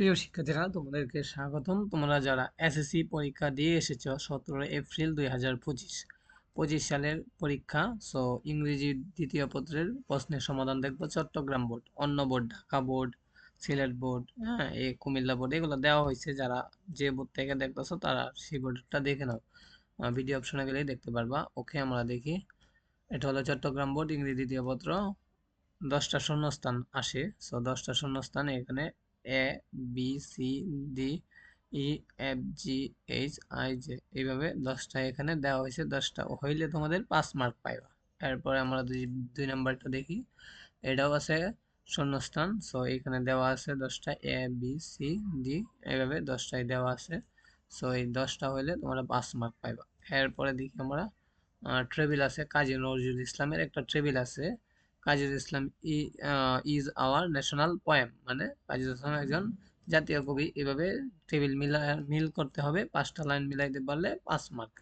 প্রিয় শিক্ষার্থীরা, তোমাদেরকে স্বাগতম। তোমরা যারা এসএসসি পরীক্ষা দিয়ে এসেছ সতেরো এপ্রিল দুই হাজার পঁচিশ পঁচিশ সালের পরীক্ষা সো ইংরেজি দ্বিতীয় পত্রের প্রশ্নের সমাধান দেখব। চট্টগ্রাম বোর্ড, অন্য board, Dhaka board, Sylhet board হ্যাঁ এ কুমিল্লা বোর্ড, এগুলো দেওয়া হয়েছে। যারা যে বোর্ড থেকে দেখতেছো, তারা সেই বোর্ডটা দেখে নাও। ভিডিও অপশনে গেলেই দেখতে পারবা। ওকে আমরা দেখি। এটা হলো চট্টগ্রাম বোর্ড, ইংরেজি দ্বিতীয় পত্র। দশটা শূন্যস্থান আসে। সো দশটা শূন্যস্থান এখানে A B C D E F G H I J এইভাবে দশটা এখানে দেওয়া হয়েছে। দশটা হইলে তোমাদের পাঁচ মার্ক পাইবা। এরপরে আমরা দুই দুই নাম্বারটা দেখি। এটাও আছে শূন্যস্থান সো এখানে দেওয়া আছে দশটা এ বি সি ডি এইভাবে দশটাই দেওয়া আছে। সো এই দশটা হইলে তোমরা পাঁচ মার্ক পাইবা। এরপরে দেখি আমরা ট্রেবিল আছে কাজী নজরুল ইসলামের একটা ট্রেবিল আছে। Kazi Islam is our national poem মানে কাজী ইসলাম একজন জাতীয় কবি। এভাবে টেবিল মিলা, মিল করতে হবে, পাঁচটা লাইন মিলাইতে পারলে পাঁচ মার্ক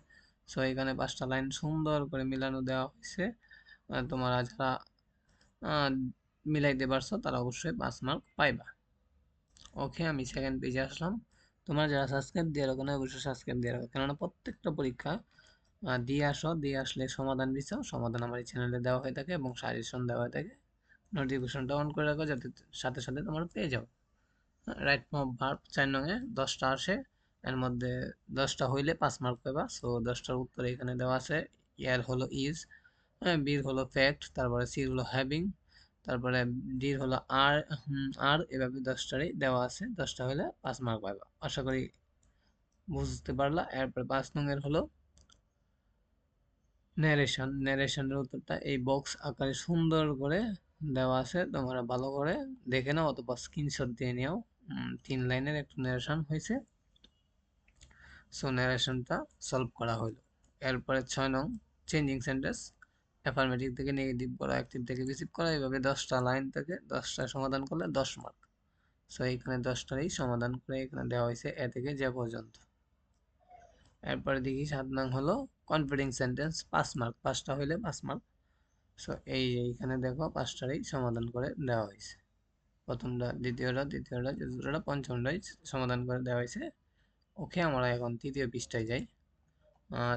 সো এখানে পাঁচটা লাইন সুন্দর করে মিলানো দেওয়া হয়েছে। তোমরা যারা মিলাইতে পারছ, তারা অবশ্যই পাঁচ মার্ক পাইবা। ওকে আমি সেকেন্ড পেজে আসলাম। তোমরা যারা সাবস্ক্রাইব দিয়ে রাখো না, অবশ্যই সাবস্ক্রাইব দিয়ে রাখো। কেননা প্রত্যেকটা পরীক্ষা দিয়ে আসো, দিয়ে আসলে সমাধান দিচ্ছাও সমাধান আমার এই চ্যানেলে দেওয়া হয়ে থাকে এবং সাজেশন দেওয়া হয়ে থাকে। নোটিফিকেশনটা অন করে রাখো যাতে সাথে সাথে তোমরা পেয়ে যাও। রাইট মব ভার্ব চার নঙে দশটা আসে। এর মধ্যে দশটা হইলে পাঁচ মার্ক পাবা সো দশটার উত্তর এখানে দেওয়া আছে, ইয়ার হলো ইজ বির হলো ফ্যাক্ট তারপরে সির হলো হ্যাভিং তারপরে ডির হলো আর আর, এভাবে দশটারই দেওয়া আছে। দশটা হলে পাঁচ মার্ক পাবা আশা করি বুঝতে পারলা। এরপরে পাঁচ নঙের হলো ন্যারেশন ন্যারেশনের উত্তরটা এই বক্স আকারে সুন্দর করে দেওয়া আছে, তোমরা ভালো করে দেখে নাও অথবা স্ক্রিনশট দিয়ে নিও। তিন লাইনের একটা ন্যারেশন হয়েছে। সো ন্যারেশনটা সলভ করা হলো এরপরে ছয় নং চেঞ্জিং সেন্টেন্স অ্যাফার্মেটিভ থেকে নেগেটিভ করা অ্যাক্টিভ থেকে রিসিভ করা, এইভাবে দশটা লাইন থেকে দশটা সমাধান করলে দশ মার্ক সো এখানে দশটারই সমাধান করে এখানে দেওয়া হয়েছে, এ থেকে যে পর্যন্ত। এরপরে দেখি, সাত নং হলো কনফিডিং সেন্টেন্স পাঁচ মার্ক পাঁচটা হইলে পাঁচ মার্ক সো এই এইখানে দেখো, পাঁচটারই সমাধান করে দেওয়া হয়েছে। প্রথমটা, দ্বিতীয়টা দ্বিতীয়টা চতুর্থটা, পঞ্চমটাই সমাধান করে দেওয়া হয়েছে। ওকে আমরা এখন তৃতীয় পৃষ্ঠায় যাই।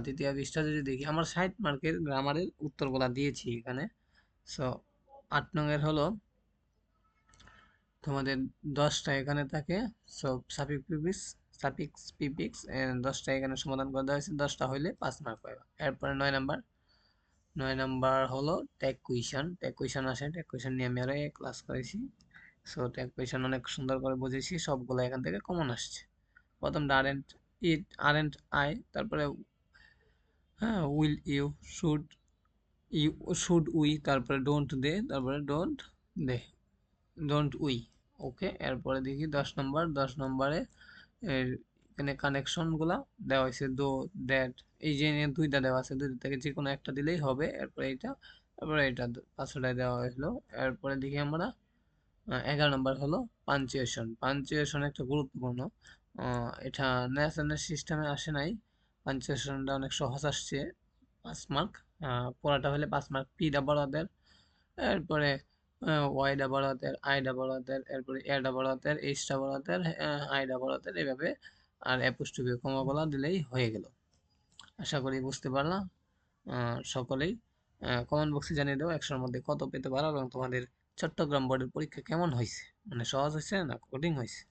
তৃতীয় পৃষ্ঠা যদি দেখি, আমার ষাট মার্কের গ্রামারের উত্তরগুলা দিয়েছি এখানে। সো আট নংয়ের হলো, তোমাদের দশটা এখানে থাকে। সো সাফিক পিপিস সাফিক্স পিপিক্স দশটা এখানে সমাধান করে দেওয়া হয়েছে। দশটা হইলে পাঁচ মার্ক পাইবা। এরপরে নয় নাম্বার নয় নাম্বার হলো ট্যাগ কুইশন ট্যাগ কুইশন আসে। ট্যাগ কুইশন নিয়ে আমি আরও ক্লাস করেছি। সো ট্যাগ কুইশন অনেক সুন্দর করে বুঝেছি। সবগুলো এখান থেকে কমন আসছে। প্রথমটা আর and it R and I তারপরে হ্যাঁ will you should you should we তারপরে ডোন্ট দে তারপরে don't they don't we okay এরপরে দেখি দশ নম্বর দশ নম্বরে এখানে কানেকশনগুলা দেওয়া হয়েছে। দো দ্যাট এই যে দুইটা দেওয়া আছে, দুইটা থেকে যে কোনো একটা দিলেই হবে। এরপরে এইটা, তারপরে এটা পাঁচশোটায় দেওয়া হলো এরপরে দেখি আমরা এগারো নম্বর হলো পাঞ্চুয়েশন পাঞ্চুয়েশন একটা গুরুত্বপূর্ণ। এটা ন্যাশনাল সিস্টেমে আসে নাই। পাঞ্চুয়েশনটা অনেক সহজ আসছে, পাঁচ মার্ক পড়াটা হলে পাঁচ মার্ক পি হাতের এরপরে ওয়াই ডাবল হাতের আই ডাবল হাতের এরপরে এ ডাবল হাতের এইচ ডাবল হাতের আই ডাবল হাতের এভাবে আর অ্যাপোস্ট্রফি গলা দিলেই হয়ে গেল। আশা করি বুঝতে পারলাম। সকলেই কমেন্ট বক্সে জানিয়ে দেবো একশোর মধ্যে কত পেতে পারো এবং তোমাদের চট্টগ্রাম বোর্ডের পরীক্ষা কেমন হয়েছে? মানে সহজ হয়েছে না কঠিন হয়েছে?